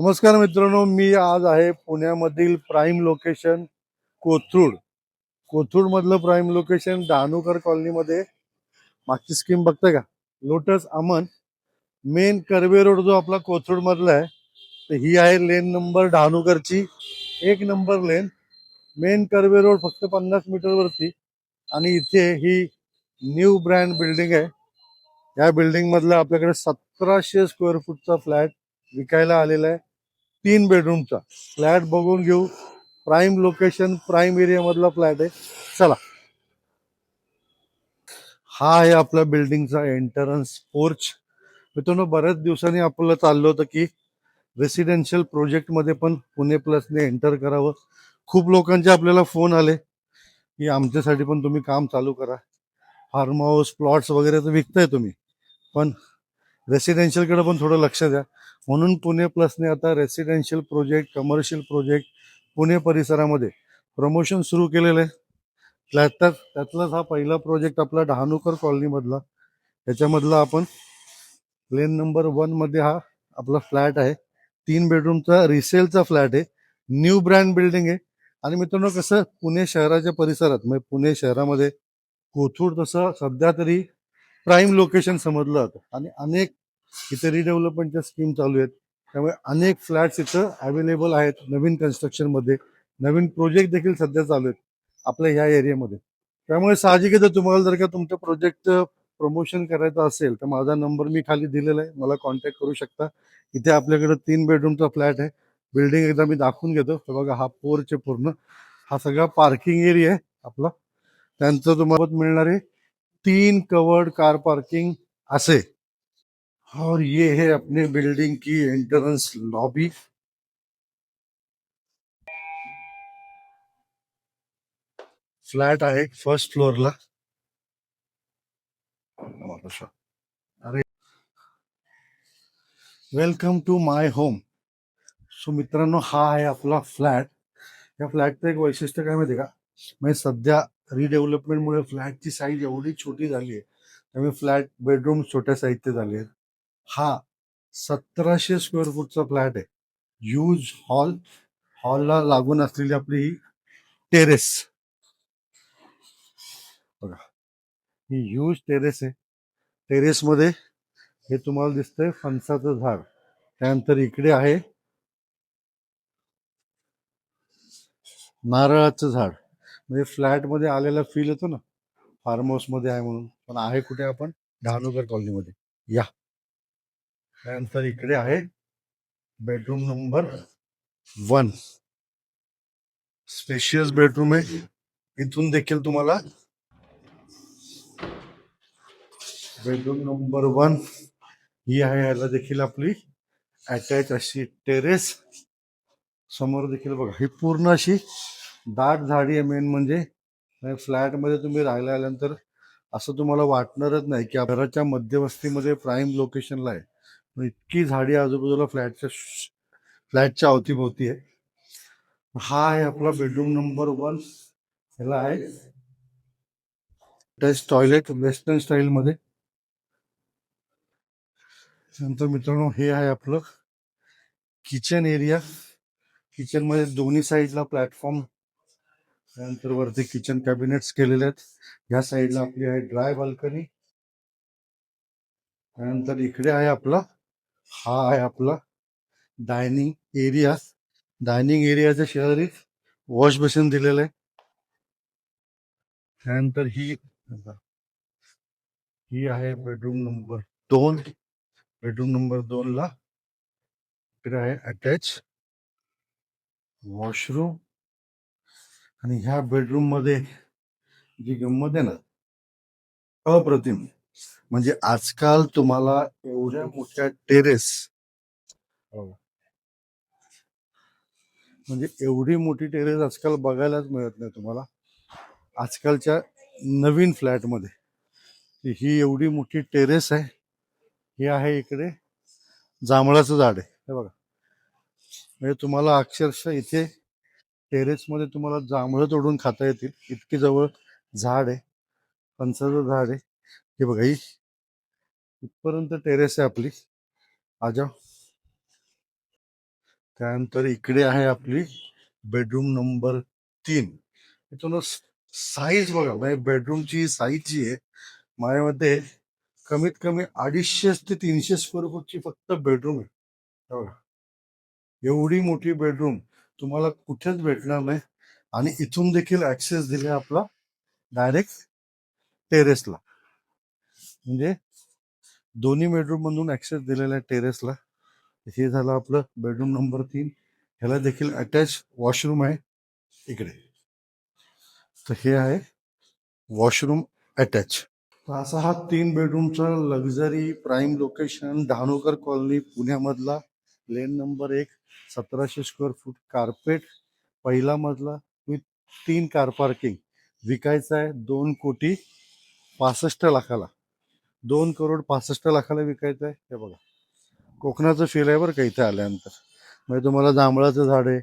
नमस्कार मित्रांनो मी आज आहे पुण्यामधील प्राईम लोकेशन कोथरूड. कोथरूडमधलं प्राईम लोकेशन डहाणूकर कॉलनीमध्ये मागची स्कीम बघताय का? Lotus Aman main Karve road जो आपला कोथरूडमधला आहे तर ही आहे लेन नंबर डहाणूकरची एक number lane main Karve road फक्त पन्नास मीटरवरती आणि इथे ही न्यू ब्रँड बिल्डिंग आहे. या बिल्डिंगमधला आपल्याकडे सतराशे स्क्वेअर फूटचा फ्लॅट विकायला आलेला आहे. तीन बेडरूमचा फ्लॅट बघून घेऊ. प्राईम लोकेशन प्राईम एरिया मधला फ्लॅट आहे. चला. हा आहे आपल्या बिल्डिंगचा एंटरन्स पोर्च मित्रांनो बऱ्याच दिवसांनी आपलं चाललं होतं की रेसिडेन्शियल प्रोजेक्टमध्ये पण पुणे प्लसने एंटर करावं. खूप लोकांचे आपल्याला फोन आले की आमच्यासाठी पण तुम्ही काम चालू करा. फार्म हाऊस प्लॉट्स वगैरे तर विकताय तुम्ही. पण रेसिडेन्शियलकडे पण थोडं लक्ष द्या. म्हणून पुणे प्लसने आता residential project commercial project Pune परिसरामध्ये प्रमोशन सुरू केलेलं आहे. त्यातच त्यातलाच हा पहिला प्रोजेक्ट आपला डहाणूकर कॉलनीमधला त्याच्यामधला आपण लेन नंबर वनमध्ये हा आपला फ्लॅट आहे. तीन बेडरूमचा रिसेलचा फ्लॅट आहे. न्यू ब्रँड बिल्डिंग आहे. आणि मित्रांनो कसं पुणे शहराच्या परिसरात म्हणजे पुणे शहरामध्ये कोथरूड तसं सध्या तरी प्राईम लोकेशन समजलं जातं. आणि अनेक इथे रिडेव्हलपमेंटच्या स्कीम चालू आहेत. त्यामुळे अनेक फ्लॅट्स इथं अवेलेबल आहेत नवीन कन्स्ट्रक्शनमध्ये नवीन प्रोजेक्ट देखील सध्या चालू आहेत आपल्या ह्या एरियामध्ये त्यामुळे साहजिक जर तुम्हाला जर का तुमच्या प्रोजेक्ट प्रमोशन करायचं असेल तर माझा नंबर मी खाली दिलेला आहे. मला कॉन्टॅक्ट करू शकता. इथे आपल्याकडे तीन बेडरूमचा फ्लॅट आहे. बिल्डिंग एकदा मी दाखवून घेतो. तर बघा हा पोरचे पूर्ण. हा सगळा पार्किंग एरिया आहे आपला. त्यांचं तुम्हाला मिळणारे तीन कवर्ड कार पार्किंग असे. और ये है अपने बिल्डिंग की एंट्रेंस लॉबी। फ्लॅट आहे फ़र्स्ट फ्लोअरला अरे, welcome to my home. So मित्रांनो, हा आहे आपला फ्लॅट। या फ्लॅटचं एक वैशिष्ट्य काय माहिती का? म्हणजे सध्या रिडेव्हलपमेंटमुळे फ्लॅटची साईज एवढी छोटी झाली आहे, त्यामुळे फ्लॅट बेडरूम छोट्या साईजचे झाले आहेत. हा सतराशे स्क्वेअर फूटचा फ्लॅट आहे. यूज हॉल हॉलला लागून असलेली आपली ही टेरेस बघा ही ह्यूज टेरेस आहे. टेरेस मध्ये हे तुम्हाला दिसतंय फणसाचं झाड. त्यानंतर इकडे आहे नारळाचं झाड. म्हणजे फ्लॅटमध्ये आलेला फील येतो ना. फार्म हाऊसमध्ये आहे म्हणून. पण आहे कुठे आपण? डहाणूकर कॉलनीमध्ये या. त्यानंतर इकडे आहे. Bedroom number one spacious bedroom आहे. इथून देखील तुम्हाला. बेडरूम नंबर वन ही आहे याला देखील आपली अटॅच अशी टेरेस समोर देखील बघा. ही पूर्ण अशी दाट झाडी आहे मेन म्हणजे. फ्लॅटमध्ये तुम्ही राहायला आल्यानंतर असं तुम्हाला वाटणारच नाही की घराच्या मध्यवस्तीमध्ये प्राईम लोकेशनला आहे. इतकी झाडी आजूबाजूला फ्लॅटच्या फ्लॅटच्या अवतीभोवती आहे. हा आहे आपला बेडरूम नंबर वन ह्याला आहे. टच टॉयलेट वेस्टर्न स्टाईल मध्ये. नंतर मित्रांनो हे आहे आपलं किचन एरिया किचनमध्ये दोन्ही साईडला प्लॅटफॉर्म त्यानंतर वरती किचन कॅबिनेट्स केलेले आहेत. ह्या साईडला आपली आहे ड्राय बाल्कनी त्यानंतर इकडे आहे आपला हा आहे आपला डायनिंग एरिया डायनिंग एरियाच्या शेजारीच वॉश बेसिन दिलेलं आहे. त्यानंतर ही ही आहे बेडरूम नंबर दोन. बेडरूम नंबर दोन ला इकडे आहे अटॅच वॉशरूम आणि ह्या बेडरूममध्ये जी गंमत आहे ना अप्रतिम. म्हणजे आजकाल तुम्हाला एवढ्या मोठ्या टेरेस म्हणजे एवढी मोठी टेरेस आजकाल बघायलाच मिळत नाही तुम्हाला. आजकालच्या नवीन फ्लॅटमध्ये ही एवढी मोठी टेरेस आहे. हे आहे इकडे जांभळाचं झाड आहे. हे बघा. म्हणजे तुम्हाला अक्षरशः इथे टेरेसमध्ये तुम्हाला जांभळं तोडून खाता येतील. इतकी जवळ झाड आहे. फणसाचं झाड आहे. हे बघा ही इथपर्यंत टेरेस आहे आपली. आजा. त्यानंतर इकडे आहे आपली बेडरूम नंबर तीन. इथून साईज बघा म्हणजे बेडरूमची साईज जी आहे माझ्यामध्ये कमीत कमी अडीचशे ते तीनशे स्क्वेअर फूटची फक्त बेडरूम आहे. बघा. एवढी मोठी बेडरूम तुम्हाला कुठेच भेटणार नाही. आणि इथून देखील ऍक्सेस दिले आपला डायरेक्ट टेरेसला म्हणजे दोन्ही बेडरूम मधून ऍक्सेस दिलेला आहे टेरेसला हे झालं आपलं बेडरूम नंबर तीन. ह्याला देखील अटॅच वॉशरूम आहे इकडे. तर हे आहे वॉशरूम अटॅच तर असा हा तीन बेडरूमचा luxury prime location Dahanukar colony पुण्यामधला. Lane number एक सतराशे स्क्वेअर फूट कार्पेट पहिला मजला विथ तीन कार पार्किंग विकायचा आहे दोन कोटी पासष्ट लाखाला. दोन करोड पासष्ट लाखाला विकायचं आहे? हे बघा. कोकणाचं फील आहे बरं का इथे आल्यानंतर. म्हणजे तुम्हाला जांभळाचं झाड आहे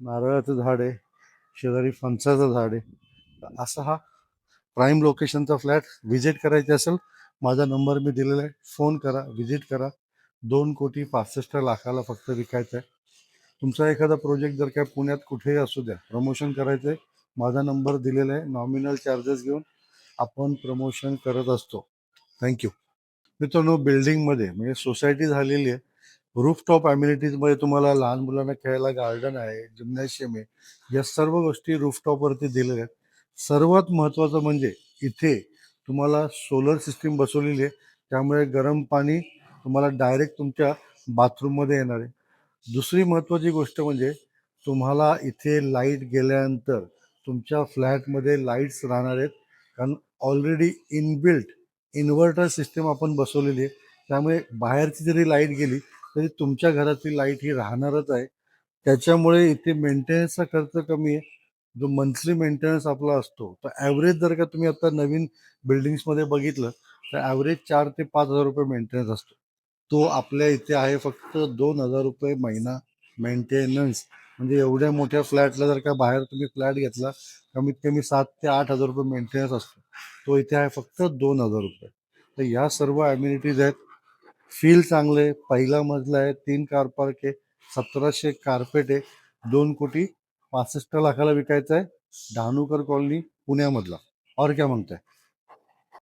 नारळाचं झाड आहे शेजारी फणसाचं झाड आहे. असा हा प्राईम लोकेशनचा फ्लॅट व्हिजिट करायचा असेल माझा नंबर मी दिलेला आहे. फोन करा व्हिजिट करा. दोन कोटी पासष्ट लाखाला फक्त विकायचं आहे. तुमचा एखादा प्रोजेक्ट जर काय पुण्यात कुठेही असू द्या प्रमोशन करायचं आहे माझा नंबर दिलेला आहे. नॉमिनल चार्जेस घेऊन आपण प्रमोशन करत असतो. थँक्यू मित्रांनो बिल्डिंगमध्ये म्हणजे सोसायटी झालेली आहे. रूफटॉप ॲम्युनिटीजमध्ये तुम्हाला लहान मुलांना खेळायला गार्डन आहे जिम्नॅशियम आहे. या सर्व गोष्टी रूफटॉपवरती दिलेल्या आहेत. सर्वात महत्त्वाचं म्हणजे इथे तुम्हाला सोलर सिस्टीम बसवलेली आहे. त्यामुळे गरम पाणी तुम्हाला डायरेक्ट तुमच्या बाथरूममध्ये येणार आहे. दुसरी महत्त्वाची गोष्ट म्हणजे तुम्हाला इथे लाइट गेल्यानंतर तुमच्या फ्लॅटमध्ये लाईट्स राहणार आहेत. कारण ऑलरेडी इनबिल्ट इन्व्हर्टर सिस्टम आपण बसवलेली आहे. त्यामुळे बाहेरची जरी लाइट गेली तरी तुमच्या घरातली लाइट ही राहणारच आहे. त्याच्यामुळे इथे मेंटेनन्सचा खर्च कमी आहे. जो मंथली मेंटेनन्स आपला असतो तर ॲव्हरेज जर का तुम्ही आता नवीन बिल्डिंग्समध्ये बघितलं तर ॲव्हरेज चार ते पाच हजार रुपये मेंटेनन्स असतो. तो आपल्या इथे आहे फक्त दोन हजार रुपये महिना मेंटेनन्स. म्हणजे एवढ्या मोठ्या फ्लॅटला जर का बाहेर तुम्ही फ्लॅट घेतला कमीत कमी सात ते आठ हजार रुपये मेंटेनन्स असतो. तो इथे आहे फक्त दोन हजार रुपये. तर या सर्व ॲम्युनिटीज आहेत. फील चांगले पहिला मजला आहे तीन कार पार्क आहे सतराशे कार्पेट आहे दोन कोटी पासष्ट लाखाला विकायचं आहे. डहाणूकर कॉलनी पुण्यामधला. और क्या म्हणताय